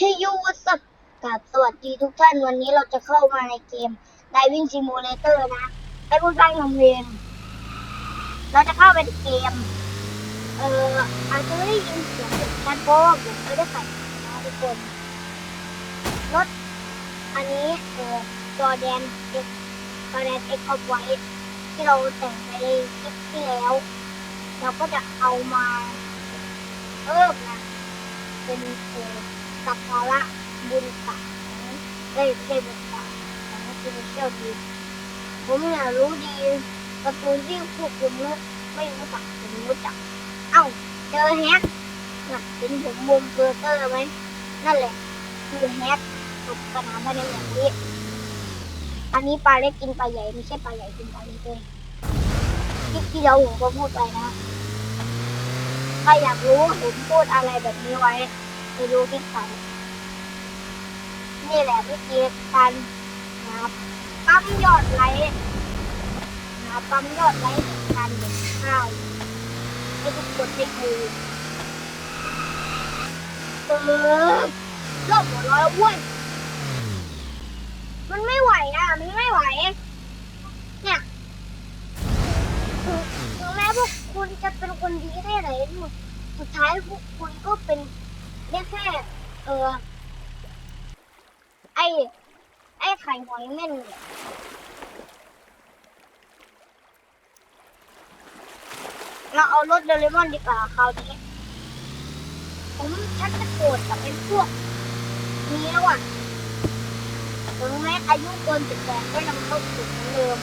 เฮ้ยยูวัสกับสวัสดีทุกท่านวันนี้เราจะเข้ามาในเกม Diving Simulator นะให้พูดบ้างทำเพลงเราจะเข้าไปในเกม เอ่ออาจจะไม่ได้ยินเสียงกันเพราะว่าผมไม่ได้ใส่นะทุกคนรถอันนี้เอ่อจอแดนเอ็กจอแดนเอ็กเอาไว้ที่เราแต่งไปในคลิปที่แล้ว เราก็จะเอามาเพิ่มนะเป็นเอ่อ สักการะบุญตาของเอ้ยไม่ใช่บุญตาของคุณเชี่ยวดีผมเนี่ยรู้ดีการ์ตูที่พวกคุณไม่ไม่รู้จักผมรู้จัก เอ้า เจอแฮกน่ะเห็นผมมุมเบอร์เกอร์ไหมนั่นแหละ คือแฮกตกสนามภายในแบบนี้ อันนี้ปลาเล็กกินปลาใหญ่ไม่ใช่ปลาใหญ่กินปลาเล็กเลยที่ที่เราผมก็พูดไปนะใครอยากรู้ผมพูดอะไรแบบนี้ไว้ ไปดูที่เขานี่แหละวิธีการนะครับปั๊มยอดไลค์นะครับปั๊มยอดไลค์การเด็ดข้าวให้ทุกคนได้ดูเออรอบหัวเร้อยเว้ยมันไม่ไหวอะ มันไม่ไหว เนี่ยถึงถึงแม้พวกคุณจะเป็นคนดีแค่ไหนสุดท้ายพวกคุณก็เป็น ได้แค่เออไอไอไข่หอยเม่นเราเอารถเดลิมอนดีกว่าคราวนี้ผมชักจะโกรธกับไอ้พวกนี้แล้วอะถึงแม้อายุเกินสิบแปดก็ยังเข้าสู่เหมือนเดิม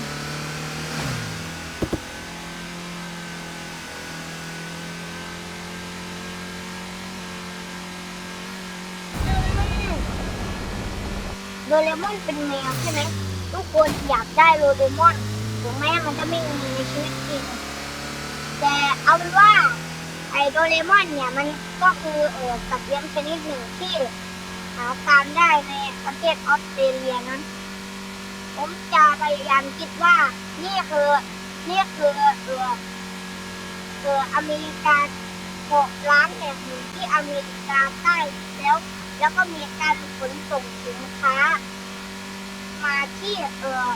โดเรมอนเป็นแมวใช่ไหมทุกคนอยากได้โดเรมอนถึงแม้มันจะไม่มีในชีวิตจริงแต่เอาเป็นว่าไอโดเรมอนเนี่ยมันก็คือเออสัตว์เลี้ยงชนิดหนึ่งที่หาทานได้ในประเทศออสเตรเลียนั้น ผมจะพยายามคิดว่านี่คือนี่คือเออเอออเมริกาเกล้างแห่งหนึ่งที่อเมริกาใต้แล้ว แล้วก็มีการขนส่งสินค้า มาที่เออ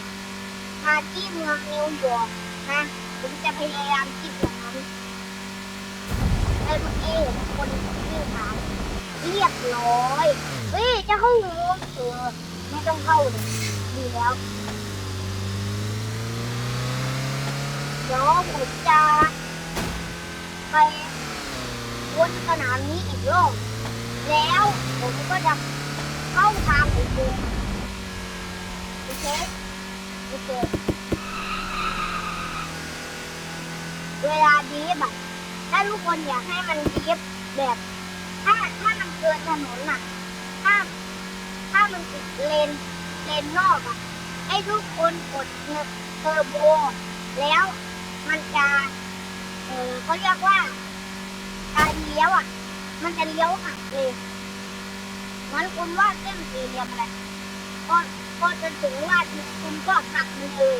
มาที่เมืองนิวยอร์กนะผมจะพยายามคิดอย่างนั้นแล้เมื่อกี้เห็นคนที่ถามเรียบร้อยเฮ้ยจะเข้าหูเออไม่ต้องเข้าเลยดีแล้วเดี๋ยวผมจะไปวนสนามนี้อีกรอบ แล้วผมก็จะเข้าทางอุโมงค์โอเคโอเคเวลาดีฟอะถ้าทุกคนอยากให้มันดีแบบ ถ้าถ้ามันเกินถนนอะถ้าถ้ามันติดเลนเลนนอกอะให้ทุกคนกดเทอร์โบ แล้วมันจะเออเขาเรียกว่าการเลี้ยวอะ มันจะเลี้ยวหักเลยมันคุณวาดเส้นสี่เหลี่ยมอะไรพอพอจะถึงวาดคุณก็หักมันเลย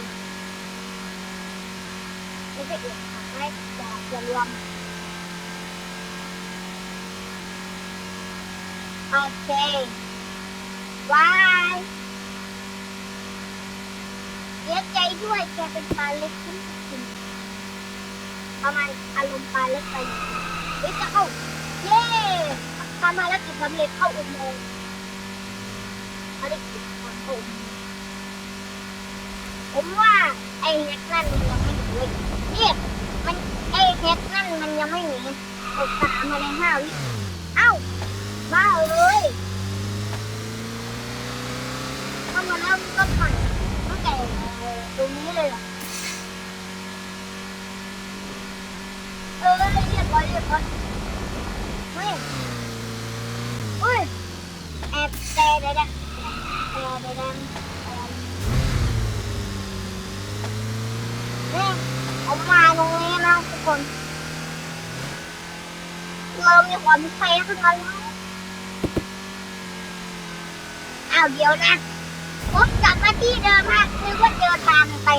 ไม่ใช่เอกหักให้อย่าอย่ารวมโอเคบายเสียใจด้วยแกเป็นปลาเล็กขึ้นจริงประมาณอารมณ์ปลาเล็กไปหน่อยเฮ้ยจะเข้า ทำภารกิจสำเร็จเข้าอุโมงค์ภารกิจทางเข้าอุโมงค์ผมว่าไอ้เฮ็ดนั่นมันยังไม่หนีเยนี่ยมันไอ้เฮ็ดนั่นมันยังไม่หนีตกสามมาในห้าวิเอ้าบ้าเอ้ยถ้ามาเริ่มต้นใหม่ตั้งแต่ตรงนี้เลยเหรอเออเรียบร้อยเรียบร้อย เฮ้ยเฮ้ยแอบแต่เดี๋ยวเดี๋ยวแต่เดี๋ยวเดี๋ยวนี่ผมมาตรงนี้นะทุกคนเรามีความแพ้ขึ้นมาแล้วอ้าวเดี๋ยวนะผมกลับมาที่เดิมฮะนึกว่าเจอทางไป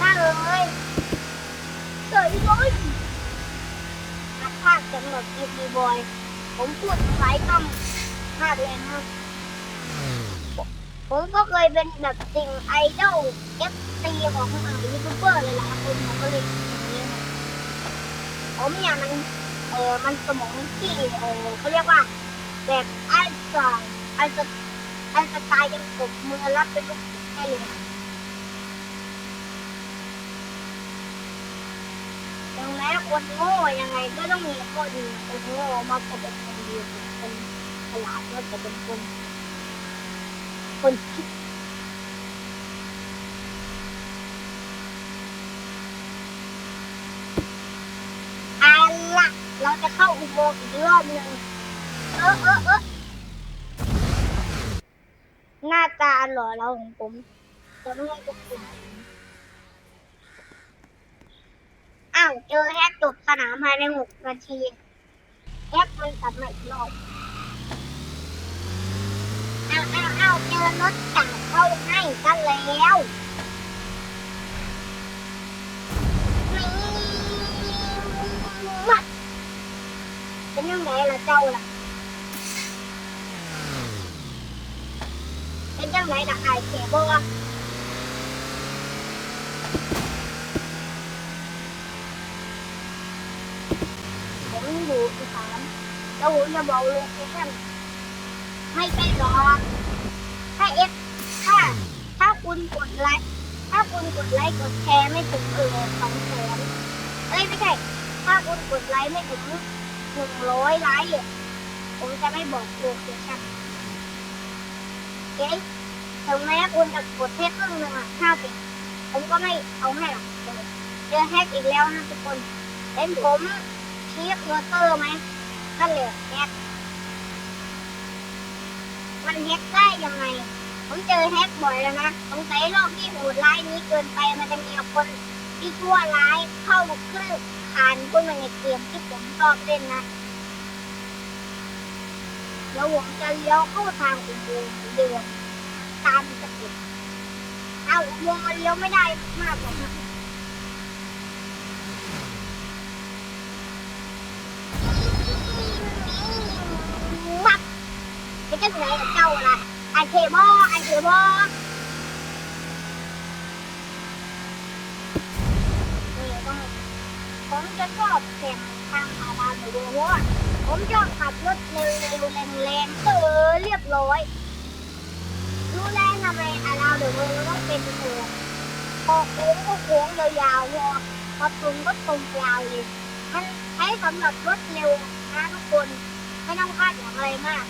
น่าเลย เฉยเลยภาคสำหรับ EP Boy ผมพูดหลายคำมากเลยนะครับ ผมก็เคยเป็นแบบสิ่งไอดอลเอฟซีของอ่ายูทูบเบอร์เลยหลายคนผมก็เลยอย่างนี้นะผมเนี่ยมันเออมันสมองที่เออเขาเรียกว่าแบบไอ้สายไอ้สไอ้สไตล์ยังกบมือรับเป็นลูกศิษย์ได้เลยนะถึงแม้ คนโง่ยังไงก็ต้องมีข้อดีคนโง่มักจะเป็นคนดีคนฉลาดก็จะเป็นคน คนคิดอาล่ะเราจะเข้าอุโมงค์อีกรอบหนึ่งเออเออเออหน้าตาหล่อเราของผมจะไม่ให้ทุกคนาวเจอแฮกจบสนามภายในหกนาทีแฮกมันกลับมาอีกรอบเอาเอาเอาเจอรถจักรเข้าให้กันแล้วมัดเป็นยังไงล่ะเจ้าล่ะเป็นยังไงล่ะไอ้เขียบัวผมอ ยู่อีสานแล้วผมจะบอกโลเคชั่นให้ไปรอถ้าเอฟถ้าถ้าคุณกดไลค์ถ้าคุณกดไลค์กดแชร์ไม่ถึงเออสองแสนเอ้ยไม่ใช่ ถ้าคุณกดไลค์ไม่ถึงหนึ่งร้อยไลค์ผมจะไม่บอกโลเคชั่นเอ๊ะถึงแม้คุณจะกดแค่ครึ่งหนึ่งอะห้าสิบผมก็ไม่เอาให้หรอกเจอแฮกอีกแล้วนะทุกคนเห็นผม ชีฟเวอร์เตอร์ไหมนั่นแหละแฮกมันแฮกได้ยังไง ผมเจอแฮกบ่อยแล้วนะสงสัยโลกที่โหดร้ายนี้เกินไปมันจะมีคนที่ชั่วร้ายเข้าคลืบคานขึ้นมาในเกมที่ผมชอบเล่นนะแล้วผมจะเลี้ยวเข้าทางอุโมงค์เหมือนเดิมตามสเต็ปเอาอุโมงค์มันเลี้ยวไม่ได้มากกว่า จังไหนกับเจ้าล่ะไอเคบอไอเคบอนี่ต้องผมจะชอบแข่งทางขาดาวหนูดูเพราะว่าผมชอบขับรถเร็วๆแรงๆเออเรียบร้อยรู้แล้วทำไมอาดาเดี๋ยวมันต้องเป็นโค้งพอโค้งก็โค้งยาวๆพอพอตรงก็ตรงยาวเลยมันใช้สำหรับรถเร็วนะทุกคนไม่ต้องคาดหวังอะไรมาก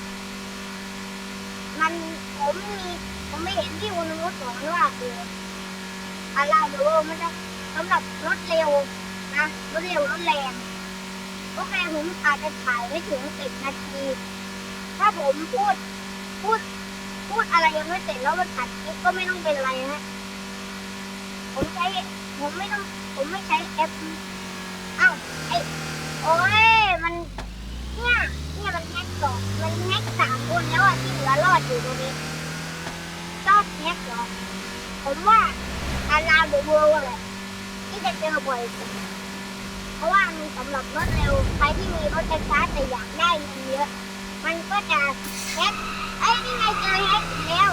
มันผมมีผมไม่เห็นที่คุณนุชสอนว่าคืออะไรดูมันจะสำหรับรถเร็วนะรถเร็วรถแรงโอเคผมอาจจะถ่ายไม่ถึงสิบนาที ถ้าผมพูดพูดพูดอะไรยังไม่เสร็จแล้วมันตัดคลิปก็ไม่ต้องเป็นไรนะผมใช้ผมไม่ต้องผมไม่ใช้แอปอ้าวไอโอ้ยมัน เนี่ย เนี่ยมันแฮกสองมันแฮกสามคนแล้วอะที่เหลือรอดอยู่ตรงนี้ชอบแฮกเหรอผมว่าอาราเดอเวิลด์แหละที่จะเจอบ่อยสุดเพราะว่ามันสำหรับรถเร็วใครที่มีรถไฟฟ้าแต่อยากได้เงินเยอะ มันก็จะแฮกเอ้ยนี่ไงเจอแฮกอีกแล้ว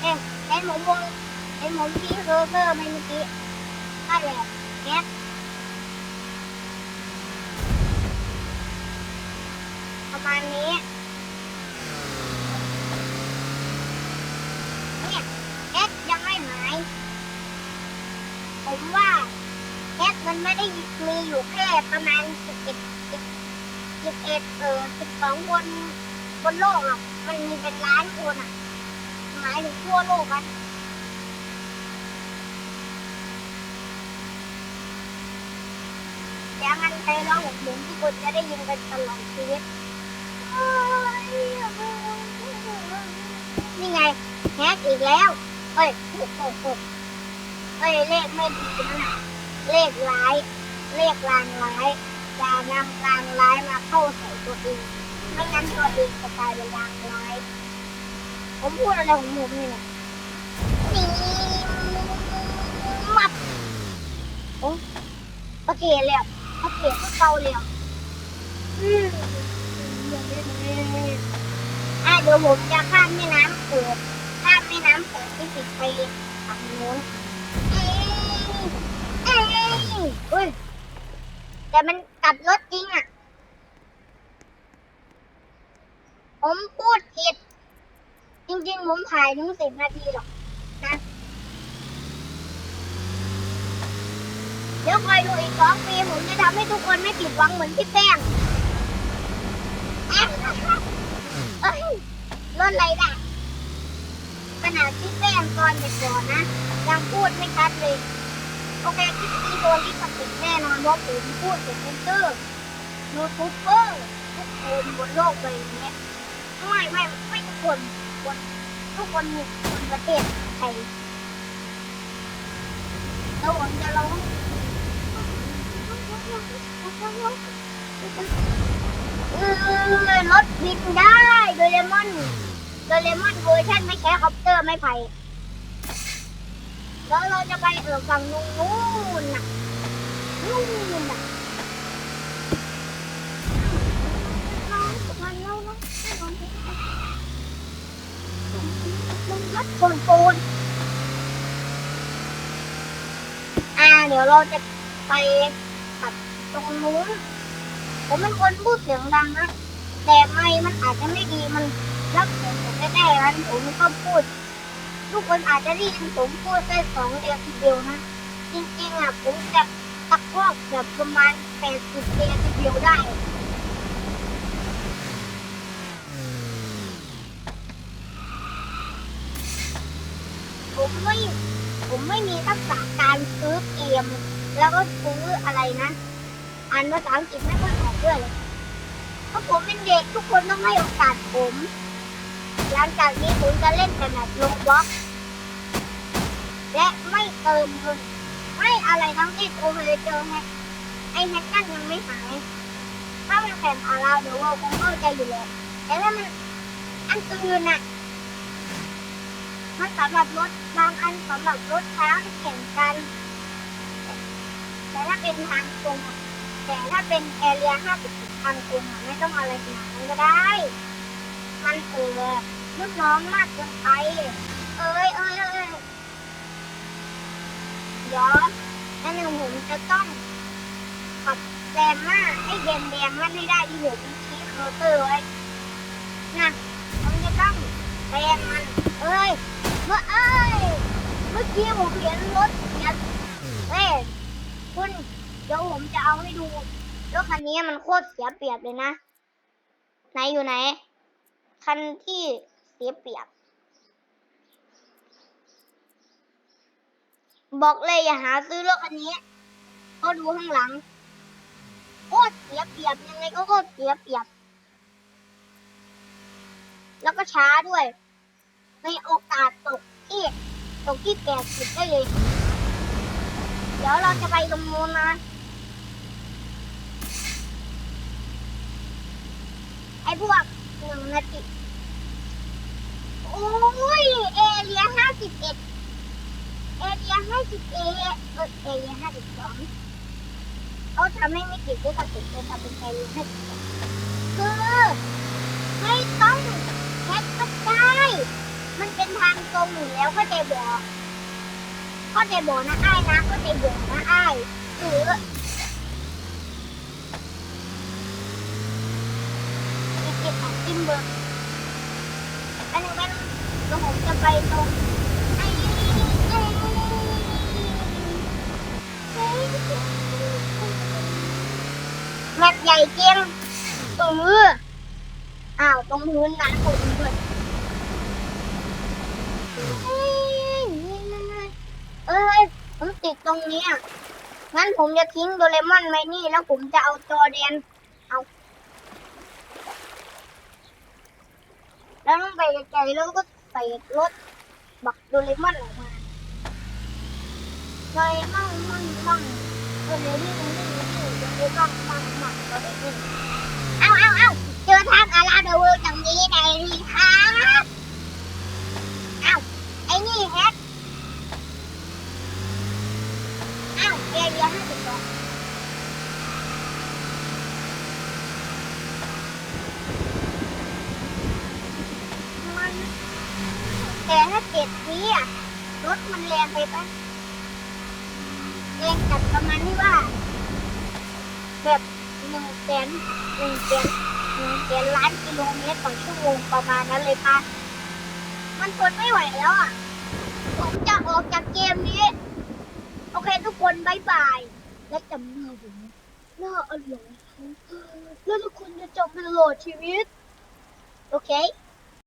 เอ๊ะเห็นผมวงเห็นผมที่เคอร์เซอร์ไหมเมื่อกี้นั่นแหละแฮก ประมาณนี้เนี่ยแอดยังไม่หายผมว่าแอดมันไม่ได้มีอยู่แค่ประมาณสิบเอ็ดสิบเอ็ดเออสิบสองคนบนโลกหรอกมันมีเป็นล้านคนอะ หมายถึงทั่วโลกอะเสียงมันไพเราะของผมที่คนจะได้ยินกันตลอดชีวิต นี่ไงแฮกอีกแล้วเอ้ยโอ้โหโอ้โหเอ้ยเลขไม่ดีนะน่ะเลขร้ายเลขลางร้ายอย่านำลางร้ายมาเข้าใส่ตัวเองไม่งั้นตัวเองจะกลายเป็นลางร้ายผมพูดอะไรของผมนี่เนี่ยนี่มัดโอ้โอเคเลยอะโอเคก็เกาเลยอืม อะเดี๋ยวผมจะข้ามแม่น้ำเกิดข้ามแม่น้ำเกิดที่ติดไปฝั่งโน้นเอ้ยเอ้ยอุ้ยแต่มันกลับรถจริงอะ ผมพูดผิด จริงๆ ผมถ่ายถึงสิบนาทีหรอกนะเดี๋ยวคอยดูอีกสองปี ผมจะทำให้ทุกคนไม่ผิดหวังเหมือนพี่แป้ง เอ้ยรถอะไรด่ะขนาดพี่แป้งตอนเด็กก่อนนะ ยังพูดไม่ชัดเลย โอเคคลิปนี้โดนลิขสิทธิ์แน่นอนเพราะผมพูดเป็นเซนเตอร์ยูทูบเบอร์ทุกคนบนโลกใบนี้ไม่ไม่ไม่ทุกคนคนทุกคนในคนประเทศไทยแล้วผมจะร้อง รถบินได้โดเรมอนโดเรมอนเวอร์ชันไม่ใช้คอปเตอร์ไม่ไผ่แล้วเราจะไปเออฝั่งนู้นน่ะนู่นน่ะเราเราเราเรารถชนปูนอ่าเดี๋ยวเราจะไปตัดตรงนู้น ผมเป็นคนพูดเสียงดังนะแต่ไม่มันอาจจะไม่ดีมันรับเสียงผมแน่ๆนั้นผมก็พูด ทุกคนอาจจะได้ยินผมพูดได้สองเดียวทีเดียวนะ จริงๆอะผมจะตะคอกแบบประมาณแปดสิบเดียวทีเดียวได้ผมไม่ผมไม่มีทักษะการซื้อเกม แล้วก็ซื้ออะไรนะอ่านภาษาอังกฤษไม่ค่อย ด้วยเลยเพราะผมเป็นเด็กทุกคนต้องให้โอกาสผม หลังจากนี้ผมจะเล่นแต่แบบลงบล็อก และไม่เติมเงินไม่อะไรทั้งที่โอเคยเจอแฮกไอแฮกนั่นยังไม่หาย ถ้ามันแข่งอาราเดี๋ยวเราคงเข้าใจอยู่แล้วแต่ถ้ามันอันอื่นน่ะมันสำหรับรถบางอันสำหรับรถช้าที่แข่งกัน แต่ถ้าเป็นทางตรงอะ แต่ถ้าเป็นแอเรียห้าสิบทางตรงอะไม่ต้องอะไรขนาดนั้นก็ได้ มันเออลูกน้องมากเกินไป เอ้ยเอ้ยเอ้ยเดี๋ยวนั่นหนึ่งผมจะต้องขับแซมหน้าให้แดงแดงๆนั่นให้ได้ที่ผมชี้เคาน์เตอร์ไว้นะผมจะต้องแซมมัน เอ้ยเมื่อเอ้ยเมื่อกี้ผมเห็นรถเสียเฮ้ยคุณ เดี๋ยวผมจะเอาให้ดูรถคันนี้มันโคตรเสียเปรียบเลยนะ ไหนอยู่ไหน คันที่เสียเปรียบ บอกเลยอย่าหาซื้อรถคันนี้ ก็ดูข้างหลัง โคตรเสียเปรียบยังไงก็โคตรเสียเปรียบ แล้วก็ช้าด้วยมีโอกาสตกที่ตกที่แปดสิบได้เลย เดี๋ยวเราจะไปลงมูลนะ ไอ้ พวกหนึ่งนาทีโอ้ยเอเรียห้าสิบเอ็ดเอเรียห้าสิบเอเอเอเรียห้าสิบสองเขาทำให้ไม่ติดด้วยกระติกเลยทำเป็นเอเรียห้าสิบสองคือไม่ต้องแฮ็กก็ได้ มันเป็นทางตรงอยู่แล้วก็ใจบอกก็ใจบอกนะอ้ายนะก็ใจบอกนะอ้ายหรืออีก เจ็ดของกิมเบอร์อันหนึงเป็นแล้วผมจะไปตรงไอ้ไอ้แมปใหญ่เจียงเอออ้าวตรงพื้นนะผมเพื่อนเอ้ยผมติดตรงนี้งั้นผมจะทิ้งโดเรมอนไว้นี่แล้วผมจะเอาจอแดน เอา แล้วต้องไปไกลๆแล้วก็ใส่รถบักโดเรมอนออกมาโดเรมอนมั่งมั่งโดเรมอนมั่งมั่งโดเรมอนมั่งมั่งโดเรมอนเอาเอาเอาเจอทางอาราเดอะเวิลด์ตรงนี้ได้เลยครับเอาไอ้นี่แฮกอ้าวเอเรียห้าสิบสอง แต่ถ้าเกมันแรงไปปะแรงจัดประมาณที่ว่า แบบหนึ่งแสนหนึ่งแสนหนึ่งแสนล้านกิโลเมตรต่อชั่วโมงประมาณนั้นเลยปะมันทนไม่ไหวแล้วอะ ผมจะออกจากเกมนี้ โอเคทุกคนบายบาย และจำหน้าผมนะหน้าอร่อยแล้วทุกคนจะจบเป็นโหลดชีวิต โอเค